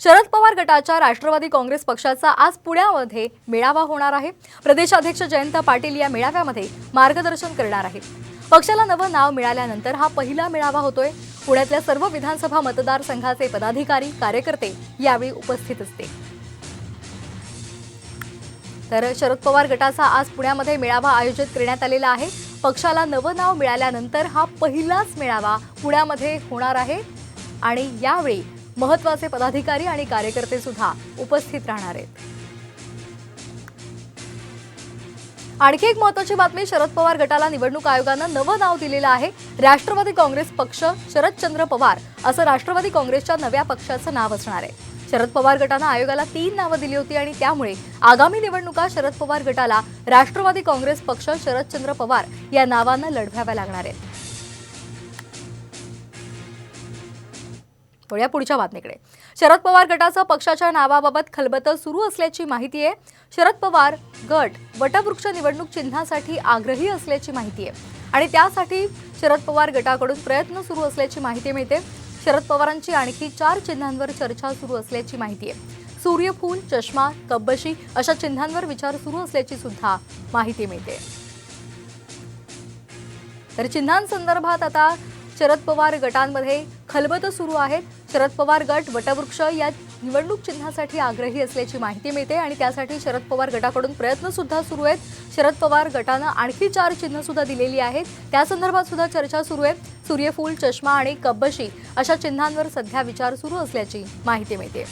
शरद पवार गटाच्या राष्ट्रवादी काँग्रेस पक्षाचा आज पुण्यामध्ये मेळावा होणार आहे. प्रदेशाध्यक्ष जयंत पाटील या मेळाव्यामध्ये मार्गदर्शन करणार आहेत. पक्षाला नवं नाव मिळाल्यानंतर हा पहिला मेळावा होतोय. पुण्यातल्या सर्व विधानसभा मतदारसंघाचे पदाधिकारी कार्यकर्ते यावेळी उपस्थित असते. तर शरद पवार गटाचा आज पुण्यामध्ये मेळावा आयोजित करण्यात आलेला आहे. पक्षाला नवं नाव मिळाल्यानंतर हा पहिलाच मेळावा पुण्यामध्ये होणार आहे. आणि यावेळी महत्त्वाचे पदाधिकारी आणि कार्यकर्ते सुद्धा उपस्थित राहणार आहेत. आणखी एक महत्वाची बातमी शरद पवार गटाला निवडणूक आयोगानं नवं नाव दिलेलं आहे. राष्ट्रवादी काँग्रेस पक्ष शरदचंद्र पवार असं राष्ट्रवादी काँग्रेसच्या नव्या पक्षाचं नाव असणार आहे. शरद पवार गटानं आयोगाला तीन नावं दिली होती आणि त्यामुळे आगामी निवडणुका शरद पवार गटाला राष्ट्रवादी काँग्रेस पक्ष शरदचंद्र पवार या नावानं लढवाव्या लागणार आहेत. वळूया पुढच्या बातमीकडे. शरद पवार गटाचं पक्षाच्या नावाबाबत खलबतं सुरू असल्याची माहिती आहे. शरद पवार गट वटवृक्ष निवडणूक चिन्हासाठी आग्रही असल्याची माहिती आहे. आणि त्यासाठी शरद पवार गटाकडून प्रयत्न सुरू असल्याची माहिती मिळते. शरद पवारांची आणखी चार चिन्हांवर चर्चा सुरू असल्याची माहिती आहे. सूर्यफूल चष्मा कब्बशी अशा चिन्हांवर विचार सुरू असल्याची सुद्धा माहिती मिळते. तर चिन्हांसंदर्भात आता शरद पवार गटांमध्ये खलबतं सुरू आहेत. शरद पवार गट वटवृक्ष या निवडणूक चिन्हासाठी आग्रही असल्याची माहिती मिळते आणि त्यासाठी शरद पवार गटाकडून प्रयत्न सुद्धा सुरू आहेत. शरद पवार गटानं आणखी चार चिन्ह सुद्धा दिलेली आहेत. त्या संदर्भात सुद्धा चर्चा सुरू आहे सूर्यफूल चष्मा आणि कब्बशी अशा चिन्हांवर सध्या विचार सुरू असल्याची माहिती मिळते.